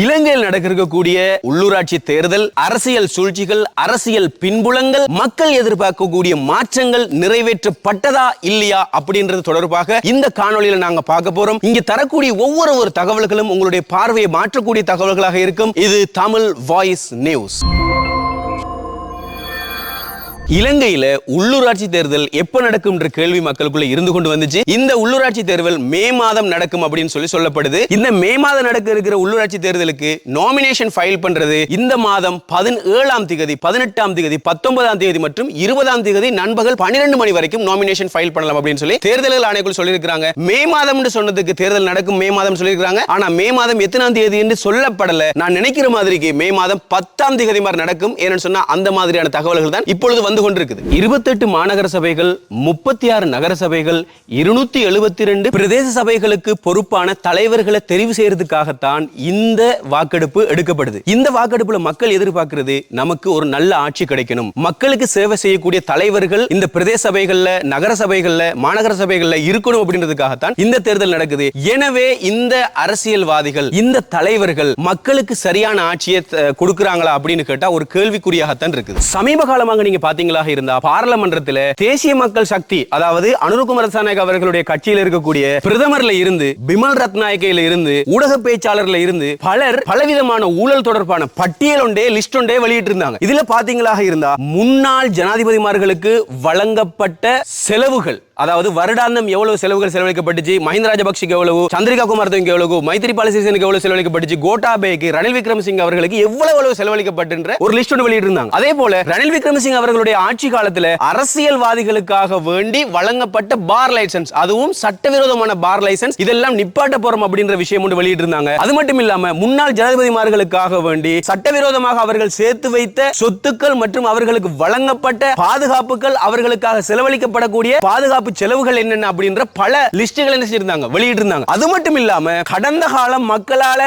இலங்கையில் நடக்கக்கூடிய உள்ளூராட்சி தேர்தல் அரசியல் சூழ்ச்சிகள் அரசியல் பின்புலங்கள் மக்கள் எதிர்பார்க்கக்கூடிய மாற்றங்கள் நிறைவேற்றப்பட்டதா இல்லையா அப்படின்றது தொடர்பாக இந்த காணொலியில நாங்க பார்க்க போறோம். இங்க தரக்கூடிய ஒவ்வொரு ஒரு தகவல்களும் உங்களுடைய பார்வையை மாற்றக்கூடிய தகவல்களாக இருக்கும். இது தமிழ் வாய்ஸ் நியூஸ் இலங்கையில உள்ளூராட்சி தேர்தல் எப்ப நடக்கும் என்ற கேள்வி மக்களுக்குள்ள இருந்து கொண்டு வந்துச்சு. இந்த உள்ளூராட்சி தேர்தல் மே மாதம் நடக்கும் அப்படின்னு சொல்லி சொல்லப்படுது. இந்த மே மாதம் நடக்க இருக்கிற உள்ளூராட்சி தேர்தலுக்கு நாமினேஷன் ஃபைல் பண்றது இந்த மாதம் பதினேழாம் தேதி பதினெட்டாம் தேதி பத்தொன்பதாம் தேதி மற்றும் இருபதாம் தேதி நண்பகல் பன்னிரண்டு மணி வரைக்கும் நாமினேஷன் ஃபைல் பண்ணலாம் அப்படின்னு சொல்லி தேர்தல்கள் ஆணைக்குள் சொல்லியிருக்காங்க மே மாதம் சொன்னதுக்கு தேர்தல் நடக்கும் மே மாதம் சொல்லியிருக்காங்க ஆனா மே மாதம் எத்தனாம் தேதி என்று சொல்லப்படல. நான் நினைக்கிற மாதிரிக்கு மே மாதம் பத்தாம் தேதி மாதிரி நடக்கும். ஏன்னு சொன்னா அந்த மாதிரியான தகவல்கள் தான் இப்பொழுது வந்து கொண்டிருக்குது. இருபத்தெட்டு மாநகர சபைகள் முப்பத்தி ஆறு நகர சபைகள் இருநூத்தி எழுபத்தி ரெண்டு பிரதேச சபைகளுக்கு பொறுப்பான தலைவர்களை தெரிவு செய்யறதுக்காகத்தான் இந்த வாக்கெடுப்பு எடுக்கப்படுது. இந்த வாக்கெடுப்புல மக்கள் எதிர்பார்க்கிறது நமக்கு ஒரு நல்ல ஆட்சி கிடைக்கணும். மக்களுக்கு சேவை செய்யக்கூடிய தலைவர்கள் இந்த பிரதேச சபைகள்ல நகர சபைகள்ல மாநகர சபைகள்ல இருக்கணும் அப்படின்றதுக்காகத்தான் இந்த தேர்தல் நடக்குது. எனவே இந்த அரசியல்வாதிகள் இந்த தலைவர்கள் மக்களுக்கு சரியான ஆட்சியை கொடுக்கிறாங்களா அப்படின்னு கேட்டா ஒரு கேள்விக்குறியாகத்தான் இருக்குது. சமீப காலமாக நீங்க பாத்தீங்களாக இருந்தா பாராளுமன்றத்தில் தேசிய மக்கள் சக்தி அதாவது அனுருகுமார ரத்நாயக் அவர்களுடைய கட்சியில் இருக்கக்கூடிய பிரதமர்ல இருந்து பிமல் ரத்நாயக்கையில இருந்து ஊடக பேச்சாளர்ல இருந்து பலர் பலவிதமான ஊழல் தொடர்பான பட்டியல் ஒன்றே லிஸ்ட் ஒன்றே வெளியிட்டு இருந்தாங்க இதுல பாத்தீங்களாக இருந்தா முன்னாள் ஜனாதிபதிமார்களுக்கு வழங்கப்பட்ட செலவுகள் அதாவது வருடாந்தம் எவ்வளவு செலவுகள் செலவழிக்கப்பட்டுச்சு மஹிந்த ராஜபக்ஷக்கு எவ்வளவு சந்திரிகா குமாரத்துக்கு எவ்வளவு மைத்திரி பாலசிசனுக்கு எவ்வளவு செலவழிக்கப்பட்டுச்சு கோட்டாபேக்கு ரணில் விக்ரமசிங் அவர்களுக்கு எவ்வளவு எவ்வளவு செலவழிக்கப்பட்டுன்ற ஒரு லிஸ்ட் ஒன்று வெளியிட்டிருந்தாங்க. அதே போல ரணில் விக்ரமசிங் அவர்களுடைய ஆட்சி காலத்துல அரசியல்வாதிகளுக்காக வேண்டி வழங்கப்பட்ட பார் லைசன்ஸ் அதுவும் சட்டவிரோதமான பார் லைசன்ஸ் இதெல்லாம் நிப்பாட்ட போறோம் அப்படின்ற விஷயம் ஒன்று வெளியிட்டிருந்தாங்க. அது மட்டும் இல்லாம முன்னாள் ஜனாதிபதிமார்களுக்காக வேண்டி சட்டவிரோதமாக அவர்கள் சேர்த்து வைத்த சொத்துக்கள் மற்றும் அவர்களுக்கு வழங்கப்பட்ட பாதுகாப்புகள் அவர்களுக்காக செலவழிக்கப்படக்கூடிய பாதுகாப்பு செலவுகள் என்னென்ன அப்படின்ற பல லிஸ்டுகள் என்ன செஞ்சிருந்தாங்க வெளியிட்டிருந்தாங்க. அது மட்டும் இல்லாம கடந்த காலம் மக்களால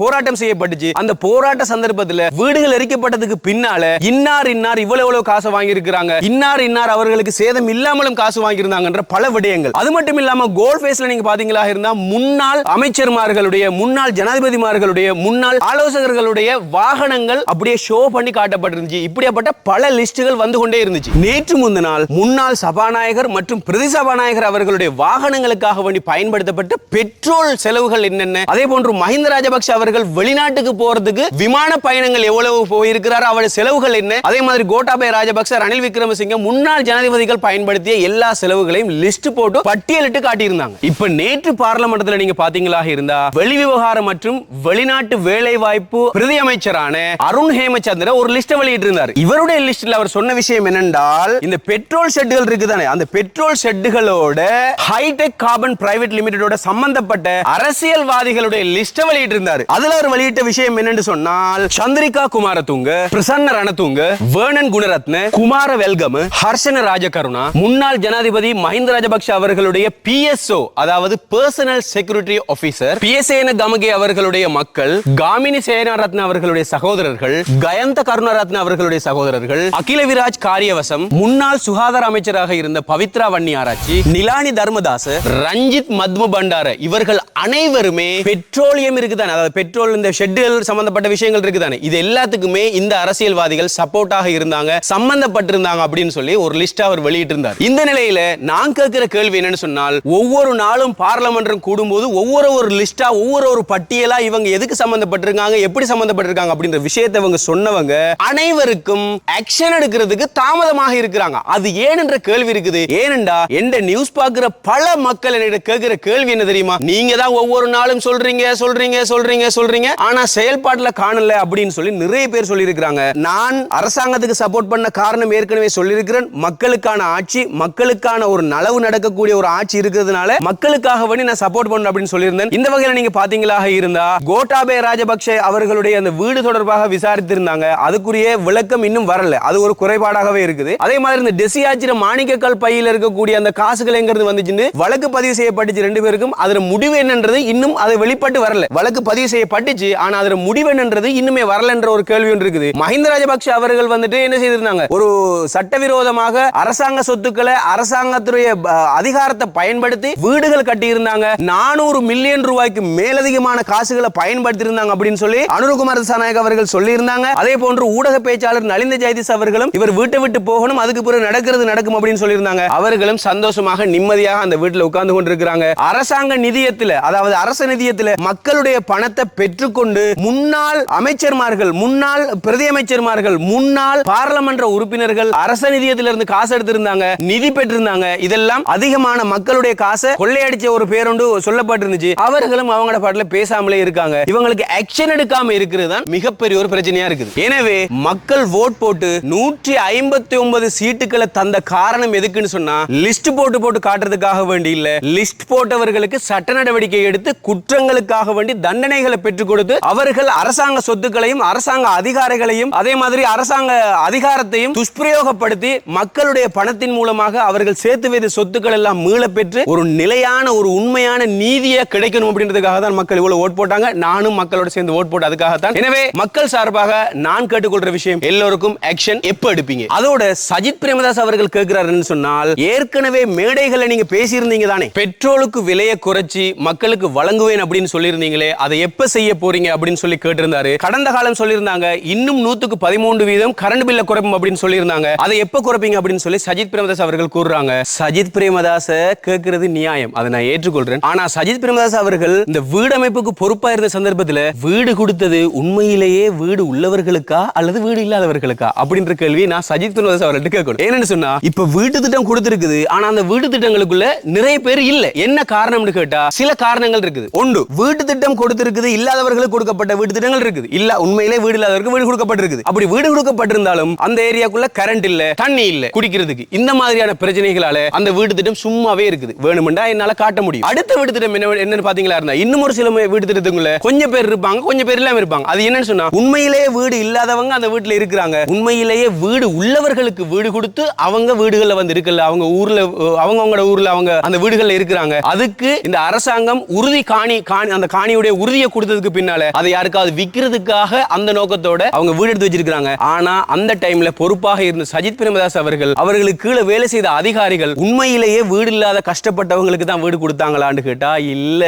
போராட்டம் செய்யப்பட்டுச்சு. அந்த போராட்ட சந்தர்ப்பத்தில் வீடுகள் எரிக்கப்பட்டதுக்கு பின்னால இன்னார் இன்னார் இவ்வளவு இவ்வளவு காசு வாங்கியிருக்கிறாங்க. இன்னார் இன்னார் அவர்களுக்கு சேதம் இல்லாமலும் காசு வாங்கியிருந்தாங்கன்ற பல விடயங்கள். அது மட்டும் இல்லாம கோல் ஃபேஸ்ல நீங்க பாத்தீங்களா இருந்தா முன்னாள் அமைச்சர்மார்களுடைய முன்னாள் ஜனாதிபதிமார்களுடைய முன்னாள் ஆலோசகர்களுடைய வாகனங்கள் அப்படியே ஷோ பண்ணி காட்டப்பட்டிருந்துச்சு. இப்படியாப்பட்ட பல லிஸ்டுகள் வந்து கொண்டே இருந்துச்சு. நேற்று முந்தினால் முன்னாள் சபாநாயகர் மற்றும் பிரதி சபாநாயகர் அவர்களுடைய வாகனங்களுக்காக வேண்டி பயன்படுத்தப்பட்ட பெட்ரோல் செலவுகள் என்னென்ன? அதே போன்று மஹிந்த ராஜபக்ஷ அவர்கள் வெளிநாட்டுக்கு போறதுக்கு விமான பயணங்கள் எவ்வளவு போயிருக்கிறார் அவருடைய செலவுகள் என்ன? அதே மாதிரி கோட்டாபய ராஜபக்ஷ ரணில் விக்ரமசிங்க முன்னாள் ஜனாதிபதிகள் பயன்படுத்திய எல்லா செலவுகளையும் லிஸ்ட் போட்டு பட்டியலிட்டு காட்டியிருந்தாங்க. இப்ப நேற்று பார்லமெண்டத்துல நீங்க பாத்தீங்களா இருந்தா வெளிவிவகாரம் மற்றும் வெளிநாட்டு வேலை வாய்ப்பு பிரதி அமைச்சரான அருண் ஹேமச்சந்திர ஒரு லிஸ்ட் வெளியிட்டு இருந்தார் இவருடைய லிஸ்ட்ல அவர் சொன்ன விஷயம் என்னென்றால் இந்த பெட்ரோல் ஷெட்டுகள் இருக்குதானே அந்த பெட்ரோல் ஷெட்டுகளோட ஹைடெக் கார்பன் பிரைவேட் லிமிடெடோட சம்பந்தப்பட்ட அரசியல்வாதிகளுடைய லிஸ்ட் வெளியிட்டு இருந்தார் அதுல அவர் வெளியிட்ட விஷயம் என்னன்னு சொன்னால் சந்திரிகா குமாரதுங்க பிரசன்ன ரணதுங்க வேணன் குணரத்ன குமார வெல்கம் ஹர்ஷன ராஜகருணா முன்னாள் ஜனாதிபதி மஹிந்த ராஜபக்ஷ அவர்களுடைய பிஎஸ்ஓ அதாவது பர்சனல் செக்யூரிட்டி ஆபீசர் பிஎஸ்ஏன கமகே அவர்களுடைய மக்கள் காமினி சேனாரத்ன அவர்களுடைய சகோதரர்கள் கயந்த கருணாரத்ன அவர்களுடைய சகோதரர்கள் அகில விராஜ் காரியவசம் முன்னாள் சுகாதார அமைச்சராக இருந்த பவித்ரா வன்னி ஆராய்ச்சி நிலானி தர்மதாஸ் ரஞ்சித் மத்ம பண்டார இவர்கள் அனைவருமே பெட்ரோலியம் இருக்குதானே? அதாவது பெட்ரோல் இந்த ஷெட்டுகள் சம்பந்தப்பட்ட விஷயங்கள் இருக்குதானே? இது எல்லாத்துக்குமே இந்த அரசியல்வாதிகள் சப்போர்ட்டாக இருந்தாங்க. சம்பந்த சம்பந்தப்பட்டிருந்தாங்க அப்படின்னு சொல்லி ஒரு லிஸ்ட் அவர் வெளியிட்டு இருந்தார் இந்த நிலையில நான் கேட்கிற கேள்வி என்னன்னு சொன்னால் ஒவ்வொரு நாளும் பார்லமென்றம் கூடும்போது ஒவ்வொரு ஒரு லிஸ்டா ஒவ்வொரு ஒரு பட்டியலா இவங்க எதுக்கு சம்பந்தப்பட்டிருக்காங்க எப்படி சம்பந்தப்பட்டிருக்காங்க அப்படின்ற விஷயத்தை இவங்க சொன்னவங்க அனைவருக்கும் ஆக்ஷன் எடுக்கிறதுக்கு தாமதமாக இருக்கிறாங்க. அது ஏன் என்ற கேள்வி இருக்குது. ஏனெண்டா எந்த நியூஸ் பார்க்கிற பல மக்கள் என்னிட கேட்கிற கேள்வி என்ன தெரியுமா? நீங்க தான் ஒவ்வொரு நாளும் சொல்றீங்க சொல்றீங்க சொல்றீங்க சொல்றீங்க. ஆனா செயல்பாட்டுல காணல அப்படின்னு சொல்லி நிறைய பேர் சொல்லி இருக்கிறாங்க நான் அரசாங்கத்துக்கு சப்போர்ட் பண்ண காரணம் காரணம் ஏற்கனவே சொல்லியிருக்கிறேன். மக்களுக்கான ஆட்சி மக்களுக்கான ஒரு நலவு நடக்கக்கூடிய ஒரு ஆட்சி இருக்கிறதுனால மக்களுக்காக வேண்டி நான் சப்போர்ட் பண்ணணும் அப்படின்னு சொல்லியிருந்தேன். இந்த வகையில நீங்க பாத்தீங்களாக இருந்தா கோட்டாபே ராஜபக்ஷ அவர்களுடைய அந்த வீடு தொடர்பாக விசாரித்திருந்தாங்க. அதுக்குரிய விளக்கம் இன்னும் வரல. அது ஒரு குறைபாடாகவே இருக்குது. அதே மாதிரி இந்த டெசியாச்சிர மாணிக்கக்கல் பையில இருக்கக்கூடிய அந்த காசுகள் எங்கிறது வந்துச்சுன்னு வழக்கு பதிவு செய்யப்பட்டுச்சு ரெண்டு பேருக்கும். அதுல முடிவு என்னன்றது இன்னும் அது வெளிப்பட்டு வரல. வழக்கு பதிவு செய்யப்பட்டுச்சு. ஆனா அதுல முடிவு என்னன்றது இன்னுமே வரலன்ற ஒரு கேள்வி ஒன்று இருக்குது. மஹிந்த ராஜபக்ஷ அவர்கள் வந்துட்டு என்ன செய்திருந்தாங்க? ஒரு சட்டவிரோதமாக அரசாங்க சொத்துக்களை அரசாங்கத்துடைய அதிகாரத்தை பயன்படுத்தி வீடுகள் கட்டியிருந்தாங்க. நானூறு மில்லியன் ரூபாய்க்கு மேலதிகமான காசுகளை பயன்படுத்தி இருந்தாங்க அப்படின்னு சொல்லி அனுரகுமார் திசாநாயக் அவர்கள் சொல்லியிருந்தாங்க. அதே போன்று ஊடக பேச்சாளர் நலிந்த ஜெயதிஸ் அவர்களும் இவர் வீட்டை விட்டு போகணும் அதுக்கு பிறகு நடக்கிறது நடக்கும் அப்படின்னு சொல்லியிருந்தாங்க. அவர்களும் சந்தோஷமாக நிம்மதியாக அந்த வீட்டில் உட்கார்ந்து கொண்டிருக்கிறாங்க. அரசாங்க நிதியத்தில் அதாவது அரச நிதியத்தில் மக்களுடைய பணத்தை பெற்றுக்கொண்டு முன்னாள் அமைச்சர்மார்கள் முன்னாள் பிரதி அமைச்சர்மார்கள் முன்னாள் பாராளுமன்ற உறுப்பினர்கள் அரச நிதியத்திலிருந்து காசு எடுத்திருந்தாங்க நிதி பெற்றிருந்தாங்க. இதெல்லாம் அதிகமான மக்களுடைய காசை கொள்ளையடிச்ச ஒரு பேருண்டு சொல்லப்பட்டிருந்துச்சு. அவர்களும் அவங்களோட பாட்டுல பேசாமலே இருக்காங்க. இவங்களுக்கு ஆக்ஷன் எடுக்காம இருக்கிறது தான் மிகப்பெரிய ஒரு பிரச்சனையா இருக்குது. எனவே மக்கள் ஓட் போட்டு நூற்றி ஐம்பத்தி ஒன்பது சீட்டுகளை தந்த காரணம் எதுக்குன்னு சொன்னா லிஸ்ட் போட்டு போட்டு காட்டுறதுக்காக வேண்டி இல்ல. லிஸ்ட் போட்டவர்களுக்கு சட்ட நடவடிக்கை எடுத்து குற்றங்களுக்காக வேண்டி தண்டனைகளை பெற்றுக் கொடுத்து அவர்கள் அரசாங்க சொத்துக்களையும் அரசாங்க அதிகாரிகளையும் அதே மாதிரி அரசாங்க அதிகாரத்தையும் துஷ்பிரயோகப்படுத்தி மக்களுடைய பணத்தின் மூலமாக அவர்கள் சேர்த்து வைத்த சொத்துக்கள் எல்லாம் மீள பெற்று ஒரு நிலையான ஒரு உண்மையான நீதியை கிடைக்கணும் அப்படின்றதுக்காக தான் மக்கள் இவ்வளவு ஓட் போட்டாங்க. நானும் மக்களோட சேர்ந்து ஓட் போட்டு அதுக்காகத்தான். எனவே மக்கள் சார்பாக நான் கேட்டுக்கொள்ற விஷயம் எல்லோருக்கும் ஆக்ஷன் எப்ப எடுப்பீங்க? அதோட சஜித் பிரேமதாஸ் அவர்கள் கேட்கிறாருன்னு சொன்னால் ஏற்கனவே மேடைகளை நீங்க பேசியிருந்தீங்க தானே? பெட்ரோலுக்கு விலையை குறைச்சி மக்களுக்கு வழங்குவேன் அப்படின்னு சொல்லியிருந்தீங்களே அதை எப்ப செய்ய போறீங்க அப்படின்னு சொல்லி கேட்டிருந்தாரு. கடந்த காலம் சொல்லியிருந்தாங்க இன்னும் நூத்துக்கு பதிமூன்று வீதம் கரண்ட் பில்ல குறைப்போம் அப்படின்னு சொல்லியிருந்தாங்க. அதை எப்ப குறைப்பீங்க அப்படின்னு சொல்லி சஜித் பிரேமதாஸ் அவர்கள் கூறுறாங்க. சஜித் பிரேமதாச கேட்கறது நியாயம். அதை நான் ஏற்றுக்கொள்றேன். ஆனா சஜித் பிரேமதாஸ் அவர்கள் இந்த வீடமைப்புக்கு பொறுப்பா இருந்த சந்தர்ப்பத்தில் வீடு கொடுத்தது உண்மையிலேயே வீடு உள்ளவர்களுக்கா அல்லது வீடு இல்லாதவர்களுக்கா அப்படின்ற கேள்வி நான் சஜித் பிரேமதாஸ் அவர்கள்ட்ட கேட்கணும். என்னன்னு சொன்னா இப்ப வீட்டு திட்டம் கொடுத்திருக்குது. ஆனா அந்த வீட்டு திட்டங்களுக்குள்ள நிறைய பேர் இல்ல. என்ன காரணம்னு கேட்டா சில காரணங்கள் இருக்குது. ஒன்று வீட்டு திட்டம் கொடுத்திருக்குது இல்லாதவர்களுக்கு கொடுக்கப்பட்ட வீட்டு திட்டங்கள் இருக்குது. இல்ல உண்மையிலே வீடு இல்லாதவருக்கு வீடு கொடுக்கப்பட்டிருக்குது. அப்படி வீடு கொடுக்கப்பட்டிருந்தாலும் அந்த ஏரியாக்குள்ள கரண்ட் இல்ல தண்ணி இல்ல குடிக்கிறதுக்கு. இந்த மாதிரியான பிரச்சனைகளால அந்த வீட்டு திட்டம் சும்மாவே இருக்குது. வேணுமெண்டா என்னால காட்ட முடியும். அடுத்த வீட்டு திட்டம் என்ன என்னன்னு பாத்தீங்களா இருந்தா இன்னும் ஒரு சில வீட்டு திட்டத்துக்குள்ள கொஞ்சம் பேர் இருப்பாங்க கொஞ்சம் பேர் இல்லாம இருப்பாங்க. அது என்னன்னு சொன்னா உண்மையிலேயே வீடு இல்லாதவங்க அந்த வீட்டுல இருக்கிறாங்க. உண்மையிலேயே வீடு உள்ளவர்களுக்கு வீடு கொடுத்து அவங்க வீடுகள்ல வந்து இருக்கல அவங்க ஊர்ல அவங்க அவங்களோட ஊர்ல அவங்க அந்த வீடுகள்ல இருக்கிறாங்க. அதுக்கு இந்த அரசாங்கம் உறுதி காணி காணி அந்த காணியுடைய உறுதியை கொடுத்ததுக்கு பின்னால அதை யாருக்காவது விக்கிறதுக்காக அந்த நோக்கத்தோட அவங்க வீடு எடுத்து வச்சிருக்காங்க ஆனா அந்த டைம்ல பொறுப்பா பொறுப்பாக இருந்த சஜித் பிரேமதாஸ் அவர்கள் அவர்களுக்கு கீழே வேலை செய்த அதிகாரிகள் உண்மையிலேயே வீடு இல்லாத கஷ்டப்பட்டவங்களுக்கு தான் வீடு கொடுத்தாங்களான்னு கேட்டா இல்ல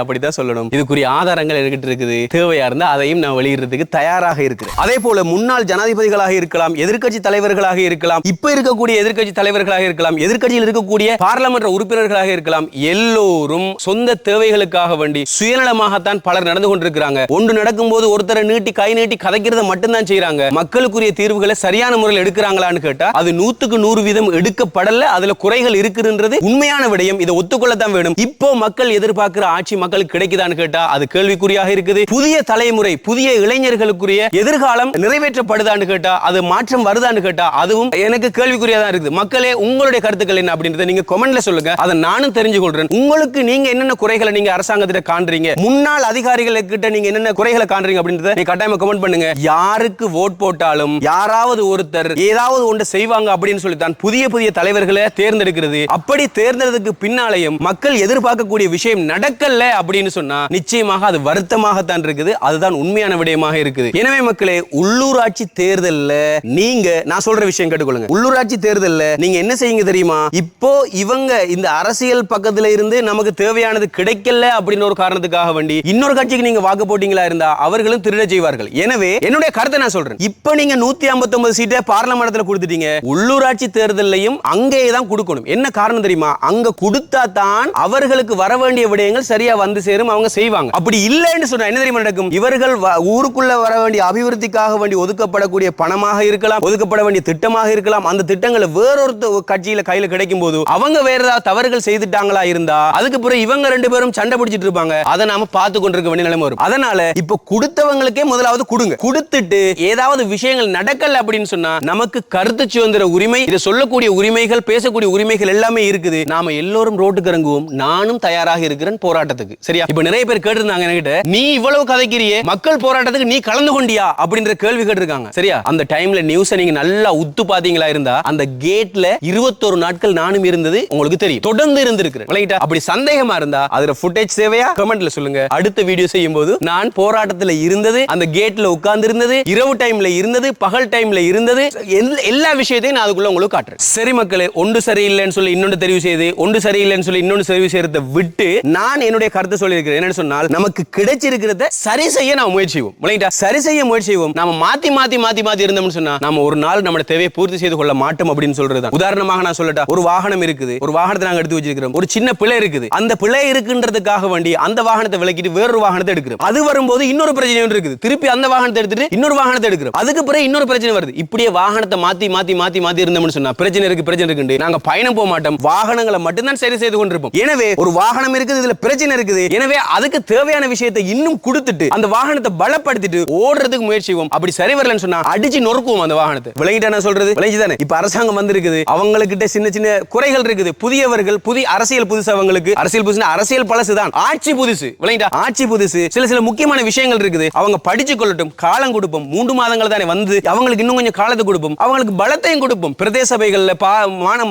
அப்படிதான் சொல்லணும். இதுக்குரிய ஆதாரங்கள் என்கிட்ட இருக்குது. தேவையா இருந்தா அதையும் நான் வெளியிடுறதுக்கு தயாராக இருக்கிறேன். அதே போல முன்னாள் ஜனாதிபதிகளாக இருக்கலாம் எதிர்க்கட்சி தலைவர்களாக இருக்கலாம் இப்ப இருக்கக்கூடிய எதிர்க்கட்சி தலைவர்களாக இருக்கலாம் எதிர்க்கட்சியில் இருக்கக்கூடிய பாராளுமன்ற உறுப்பினர்களாக இருக்கலாம் எல்லோரும் சொந்த தேவைகளுக்காக வேண்டி சுயநலமாகத்தான் பலர் நடந்து கொண்டிருக்கிறாங்க. ஒன்று நடக்கும்போது ஒருத்தரை நீட்டி கை நீட்டி கதைக்கிறத மட்டும்தான் செய்யறாங்க மக்களுக்குரிய தீர்வுகளை சரியான முறையில் எடுக்கிறாங்களான்னு கேட்டா அது நூத்துக்கு நூறு வீதம் எடுக்கப்படல அதுல குறைகள் இருக்குன்றது உண்மையான விடயம். இதை ஒத்துக்கொள்ளத்தான் வேணும். இப்போ மக்கள் எதிர்பார்க்கிற ஆட்சி மக்களுக்கு கிடைக்குதான்னு கேட்டா அது கேள்விக்குறியாக இருக்குது. புதிய தலைமுறை புதிய இளைஞர்களுக்குரிய எதிர்காலம் நிறைவேற்றப்படுதான்னு கேட்டா அது மாற்றம் வருதான்னு கேட்டா அதுவும் எனக்கு கேள்விக்குறியா தான் இருக்குது. மக்களே உங்களுடைய கருத்துக்கள் என்ன அப்படின்றத நீங்க கொமெண்ட்ல சொல்லுங்க. அதை நானும் தெரிஞ்சு கொள்றேன். உங்களுக்கு நீங்க என்னென்ன குறைகளை நீங்க அரசாங்கத்திட்ட காண்றீங்க? முன்னாள் அதிகாரிகள் கிட்ட நீங்க என்னென்ன குறைகளை காண்றீங்க அப்படின்றத நீங்க கட்டாயமா கமெண்ட் பண்ணுங்க. யாருக்கு ஓட் போட்டாலும் யாராவது ஒருத்தர் தலைவர் ஏதாவது ஒன்று செய்வாங்க அப்படின்னு சொல்லி தான் புதிய புதிய தலைவர்களை தேர்ந்தெடுக்கிறது. அப்படி தேர்ந்தெடுத்ததுக்கு பின்னாலையும் மக்கள் எதிர்பார்க்கக்கூடிய விஷயம் நடக்கல அப்படின்னு சொன்னா நிச்சயமாக அது வருத்தமாகத்தான் இருக்குது. அதுதான் உண்மையான விடயமாக இருக்குது. எனவே மக்களே உள்ளூராட்சி தேர்தல்ல நீங்க நான் சொல்ற விஷயம் கேட்டுக்கொள்ளுங்க. உள்ளூராட்சி தேர்தல்ல நீங்க என்ன செய்யுங்க தெரியுமா? இப்போ இவங்க இந்த அரசியல் பக்கத்துல இருந்து நமக்கு தேவையானது கிடைக்கல அப்படின்னு ஒரு காரணத்துக்காக வேண்டி இன்னொரு கட்சிக்கு நீங்க வாக்கு போட்டீங்களா இருந்தா அவர்களும் திருட செய்வார்கள். எனவே என்னுடைய கருத்தை நான் சொல்றேன். இப்போ நீங்க நூத்தி ஐம்பத்தி ஒன்பது சீட்டை பார்லமெண்டத்தில் கொடுத்துட்டீங்க. உள்ளூராட்சி தேர்தலையும் அங்கேயே தான் கொடுக்கணும். என்ன காரணம் தெரியுமா? அங்க கொடுத்தா தான் அவர்களுக்கு வர வேண்டிய விடயங்கள் சரியா வந்து சேரும் அவங்க செய்வாங்க. அப்படி இல்லைன்னு சொன்னா என்ன தெரியுமா நடக்கும்? இவர்கள் வ- ஊருக்குள்ள வர வேண்டிய அபிவிருத்திக்காக வேண்டி ஒதுக்கப்படக்கூடிய பணமாக இருக்கலாம் ஒதுக்கப்பட வேண்டிய திட்டமாக இருக்கலாம். அந்த திட்டங்களை வேறொரு கட்சியில கையில கிடைக்கும் போது அவங்க வேற ஏதாவது தவறுகள் செய்துட்டாங்களா இருந்தா அதுக்கு பிறகு இவங்க ரெண்டு பேரும் சண்டை பிடிச்சிட்டு இருப்பாங்க. அதை நாம பார்த்து கொண்டிருக்க வேண்டிய நிலைமை வரும். அதனால இப்ப கொடுத்தவங்களுக்கே முதலாவது கொடுங்க. கொடுத்துட்டு ஏதாவது விஷயங்கள் நடக்கல அப்படின்னு சொன்னா நமக்கு கருத்து சுதந்திர உரிமை இதை சொல்லக்கூடிய உரிமைகள் பேசக்கூடிய உரிமைகள் எல்லாமே இருக்குது. நாம எல்லோரும் ரோட்டுக்கு இறங்குவோம். நானும் தயாராக இருக்கிறேன் போராட்டத்துக்கு. சரியா? இப்ப நிறைய பேர் கேட்டிருந்தாங்க என்கிட்ட நீ இவ்வளவு கதைக்கிறியே? மக்கள் போராட்டத்துக்கு நீ கலந்து கொண்டியா? அப்படின்ற கேள்வி கேட்டிருக்காங்க. சரியா? அந்த டைம்ல நியூஸ் நீங்க நல்லா உத்து பாத்தீங்களா இருந்தா அந்த கேட்ல இருபத்தொரு நாட்கள் நானும் இருந்தது உங்களுக்கு தெரியும். தொடர்ந்து இருந்திருக்கிறேன். அப்படி சந்தேகமா இருந்தா அதுல ஃபுட்டேஜ் தேவையா? கமெண்ட்ல சொல்லுங்க. அடுத்த வீடியோ செய்யும் போது நான் போராட்டத்துல இருந்தது அந்த கேட்ல உட்கார்ந்து இருந்தது இரவு டைம்ல இருந்தது பகல் டைம்ல இருந்தது எல்லா- விஷயத்தையும் நான் அதுக்குள்ள உங்களுக்கு காட்டுறேன். சரி மக்களே ஒன்று சரியில்லைன்னு சொல்லி இன்னொன்று தெரிவு செய்து ஒன்று சரியில்லைன்னு சொல்லி இன்னொன்று தெரிவு செய்யறதை விட்டு நான் என்னுடைய கருத்தை சொல்லியிருக்கிறேன். என்னன்னு சொன்னால் நமக்கு கிடைச்சிருக்கிறத சரி செய்ய நாம் முயற்சி செய்வோம். விளங்கிட்டா சரி செய்ய முயற்சி செய்வோம். நாம மாத்தி மாத்தி மாத்தி மாத்தி இருந்தோம்னு சொன்னா நம்ம ஒரு நாள் நம்ம தேவையை பூர்த்தி செய்து கொள்ள மாட்டோம் அப்படின்னு சொல்றது உதாரணமாக நான் சொல்லட்டா ஒரு வாகனம் இருக்குது. ஒரு வாகனத்தை நாங்க எடுத்து வச்சிருக்கிறோம். ஒரு சின்ன பிழை இருக்குது. அந்த பிழை இருக்குன்றதுக்காக வேண்டி அந்த வாகனத்தை விலக்கிட்டு வேறொரு வாகனத்தை எடுக்கிறோம். அது வரும்போது இன்னொரு பிரச்சனை இருக்குது. திருப்பி அந்த வாகனத்தை எடுத்துட்டு இன்னொரு வாகனத்தை எடுக்கிறோம். அதுக்கு பிறகு இன்னொரு பிரச்சனை வருது. இப்படியே வாகனத்தை மாத்தி மாத்தி மாத்தி மாத்தி இருந்தோம்னு சொன்னா பிரச்சனை இருக்கு பிரச்சனை இருக்கு நாங்க பயணம் போக மாட்டோம். வாகனங்களை மட்டும்தான் சரி செய்து கொண்டிருப்போம். எனவே ஒரு வாகனம் இருக்குது இதுல பிரச்சனை இருக்குது. எனவே அதுக்கு தேவையான விஷயத்தை இன்னும் கொடுத்துட்டு அந்த வாகனத்தை பலப்படுத்திட்டு ஓடுறதுக்கு முயற்சி செய்வோம். அப்படி சரி வரலன்னு சொன்னா அடிச்சு நொறுக்குவோம் அந்த வாகனத்தை. விளங்கிட்டா சொல்றது? விளங்கிதானே இப்ப அரசாங்கம் வந்திருக்குது. அவங்ககிட்ட சின்ன சின்ன குறைகள் இருக்குது. புதியவர்கள் புதிய அரசியல் புதுசு அவங்களுக்கு. அரசியல் புதுசு அரசியல் பழசு தான் ஆட்சி புதுசு. விளங்கிட்டா? ஆட்சி புதுசு. சில சில முக்கியமான விஷயங்கள் இருக்குது. அவங்க படிச்சு கொள்ளட்டும். காலம் கொடுப்போம். மூன்று மாதங்கள் தானே வந்து அவங்களுக்கு இன்னும் கொஞ்சம் காலத்தை கொடுப்போம். அவங்களுக்கு பலத்தையும் கொடுப்போம். பிரதேச சபைகள்ல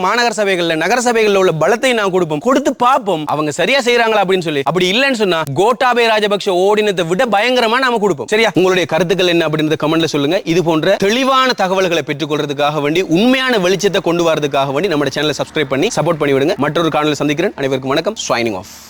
மாநகர சபைகள்ல நகர சபைகள்ல உள்ள பலத்தையும் நான் கொடுப்போம். கொடுத்து பார்ப்போம். அவங்க சரியா செய்யறாங்களா அப்படின்னு சொல்லி. அப்படி இல்லைன்னு சொன்னா கோட்டாபே ராஜபக்ஷ ஓடினத்தை விட பயங்கரமா நாம கொடுப்போம். சரியா? உங்களுடைய கருத்துக்கள் என்ன அப்படின்றத கமெண்ட்ல சொல்லுங்க. இது போன்ற தெளிவான தகவல்களை பெற்றுக்கொள்றதுக்காக வேண்டி உண்மையான வெளிச்சத்தை கொண்டு வரதுக்காக வேண்டி நம்ம சேனலை சப்ஸ்கிரைப் பண்ணி சப்போர்ட் பண்ணி விடுங்க மற்றொரு காணொலி சந்திக்கிறேன். அனைவருக்கும் வணக்கம். Shining of